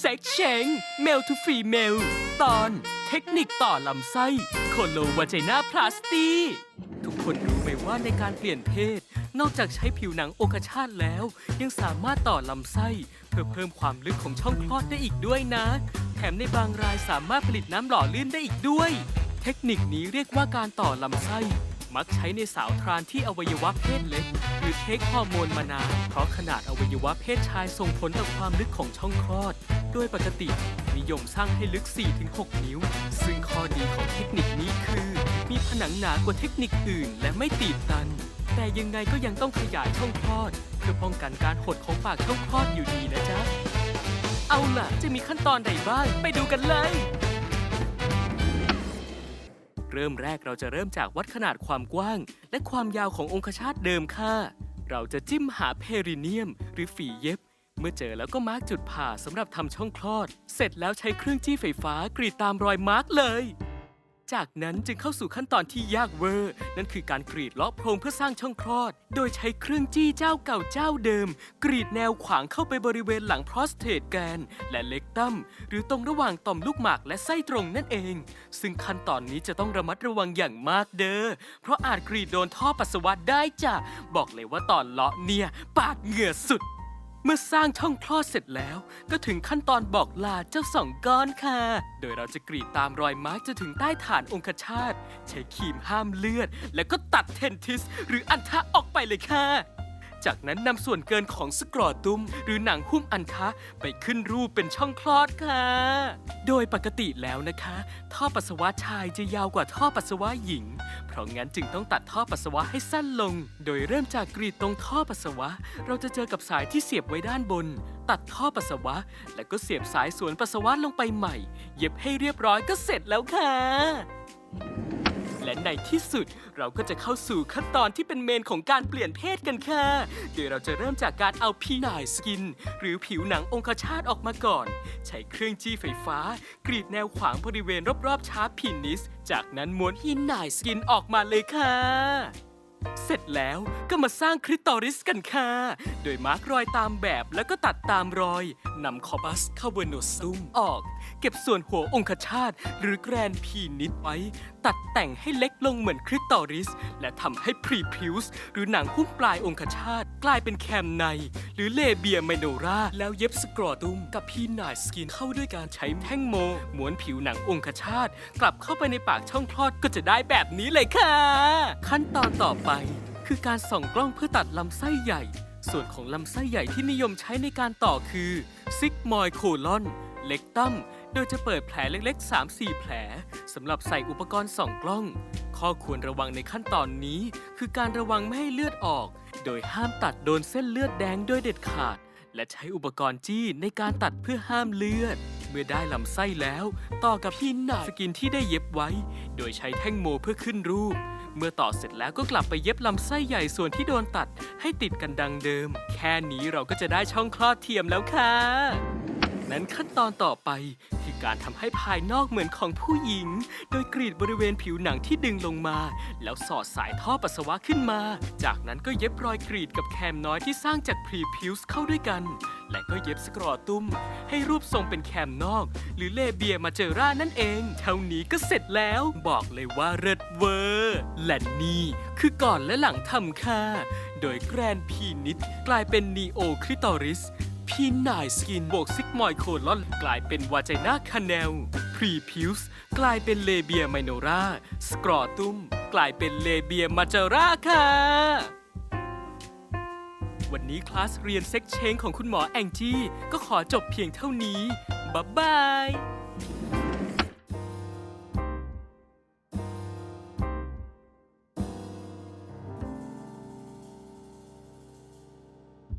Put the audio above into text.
เซ็กเชงเมลทูฟีเมล ตอนเทคนิคต่อลำไส้โคโลวาเจนาพลาสตีทุกคนรู้ไหมว่าในการเปลี่ยนเพศ นอกจากใช้ผิวหนังโอกชาตแล้ว ยังสามารถต่อลำไส้เพื่อเพิ่มความลึกของช่องคลอดได้อีกด้วยนะ แถมในบางรายสามารถผลิตน้ำหล่อลื่นได้อีกด้วย เทคนิคนี้เรียกว่าการต่อลำไส้ มักใช้ในสาวทรานที่อวัยวะเพศเล็ก หรือเทคฮอร์โมนมานานเพราะขนาดอวัยวะเพศชายส่งผลต่อความลึกของช่องคลอด โดยปกตินิยมสร้างให้ลึก 4-6 นิ้ว ซึ่งข้อดีของเทคนิคนี้คือ มีผนังหนากว่าเทคนิคอื่น และไม่ตีบตัน แต่ยังไงก็ยังต้องขยายช่องคลอด เพื่อป้องกันการหดของปากช่องคลอดอยู่ดีนะจ๊ะ เอาล่ะ จะมีขั้นตอนใดบ้างไปดูกันเลย เริ่มแรกเราจะเริ่มจากวัดขนาดความกว้าง และความยาวขององคชาตเดิมค่ะ เราจะจิ้มหาเพริเนียม หรือฝีเย็บ เมื่อเจอแล้วก็มาร์กจุดผ่าสำหรับทำช่องคลอด เสร็จแล้วใช้เครื่องจี้ไฟฟ้ากรีดตามรอยมาร์กเลย จากนั้นจึงเข้าสู่ขั้นตอนที่ยากเวอร์ นั่นคือการกรีดเลาะโพรงเพื่อสร้างช่องคลอด โดยใช้เครื่องจี้เจ้าเก่าเจ้าเดิม กรีดแนวขวางเข้าไปบริเวณหลังพรอสเตทแกน และเล็กตัมหรือตรงระหว่างต่อมลูกหมากและไส้ตรงนั่นเอง ซึ่งขั้นตอนนี้จะต้องระมัดระวังอย่างมากเด้อ เพราะอาจกรีดโดนท่อปัสสาวะได้จ้ะ บอกเลยว่าตอนเลาะเนี่ยปาดเหงื่อสุด เมื่อสร้างช่องคลอดเสร็จแล้ว ก็ถึงขั้นตอนบอกลาเจ้าสองก้อนค่ะ โดยเราจะกรีดตามรอยมาร์กจะถึงใต้ฐานองคชาต ใช้ครีมห้ามเลือด แล้วก็ตัดเทนทิส หรืออันทะออกไปเลยค่ะ จากนั้นนำส่วนเกินของสกรอตุมหรือหนังหุ้มอันทะไปขึ้นรูปเป็นช่องคลอดค่ะ โดยปกติแล้วนะคะ ท่อปัสสาวะชายจะยาวกว่าท่อปัสสาวะหญิง เพราะงั้นจึงต้องตัดท่อปัสสาวะให้สั้นลง โดยเริ่มจากกรีดตรงท่อปัสสาวะ เราจะเจอกับสายที่เสียบไว้ด้านบน ตัดท่อปัสสาวะ แล้วก็เสียบสายสวนปัสสาวะลงไปใหม่ เย็บให้เรียบร้อยก็เสร็จแล้วค่ะ และในที่สุดเราก็จะเข้าสู่ขั้นตอนที่เป็นเมนของการเปลี่ยนเพศกันค่ะ โดยเราจะเริ่มจากการเอาพีนายสกิน หรือผิวหนังองคชาตออกมาก่อน ใช้เครื่องจี้ไฟฟ้า กรีดแนวขวางบริเวณรอบๆชาร์ปพีนิส จากนั้นม้วนพีนายสกินออกมาเลยค่ะเสร็จแล้วก็มาสร้างคริตอริสกันค่ะ โดยมาร์กรอยตามแบบแล้วก็ตัดตามรอย นำคอบัสคาเวโนซุมออก เก็บส่วนหัวองคชาตหรือแกรนพีนิดไว้ตัดแต่งให้เล็กลงเหมือนคริสตอริส และทำให้พรีพิวส์หรือหนังหุ้มปลายองคชาตกลายเป็นแคมใน หรือเลเบียไมโนรา แล้วเย็บสกรอตุ้มกับพีนายสกินเข้าด้วยการใช้แท่งโมม้วนผิวหนังองคชาตกลับเข้าไปในปากช่องคลอดก็จะได้แบบนี้เลยค่ะ ขั้นตอนต่อไปคือการส่องกล้องเพื่อตัดลำไส้ใหญ่ ส่วนของลำไส้ใหญ่ที่นิยมใช้ในการต่อคือซิกมอยโคลอนเล็กตัม โดยจะเปิดแผลเล็กๆ 3-4 แผลสำหรับใส่อุปกรณ์ส่องกล้อง ข้อควรระวังในขั้นตอนนี้ คือการระวังไม่ให้เลือดออก โดยห้ามตัดโดนเส้นเลือดแดงโดยเด็ดขาด และใช้อุปกรณ์จี้ในการตัดเพื่อห้ามเลือด เมื่อได้ลำไส้แล้ว ต่อกับพินหนาสกินที่ได้เย็บไว้ โดยใช้แท่งโมเพื่อขึ้นรูป เมื่อต่อเสร็จแล้วก็กลับไปเย็บลำไส้ใหญ่ส่วนที่โดนตัด ให้ติดกันดังเดิม แค่นี้เราก็จะได้ช่องคลอดเทียมแล้วค่ะนั้นขั้นตอนต่อไป การทำให้ภายนอกเหมือนของผู้หญิง โดยกรีดบริเวณผิวหนังที่ดึงลงมา แล้วสอดสายท่อปัสสาวะขึ้นมา จากนั้นก็เย็บรอยกรีดกับแคมน้อยที่สร้างจากพรีพิวส์เข้าด้วยกัน และก็เย็บสกรอตุ้ม ให้รูปทรงเป็นแคมนอก หรือเลเบียมาเจอร่านั่นเอง เท่านี้ก็เสร็จแล้วบอกเลยว่าเริดเวอร์และนี่คือก่อนและหลังทำค่ะโดยแกรนพีนิดกลายเป็นนีโอคริตอริส พีนายสกินบวกซิกมอยโคลอนกลายเป็นวาจนาคาแนล พรีพิวส์กลายเป็นเลเบียไมโนราสกรอตุ้มกลายเป็นเลเบียมาเจอราค่ะ วันนี้คลาสเรียนเซ็กเชงของคุณหมอแองจี้ ก็ขอจบเพียงเท่านี้ บ๊ายบาย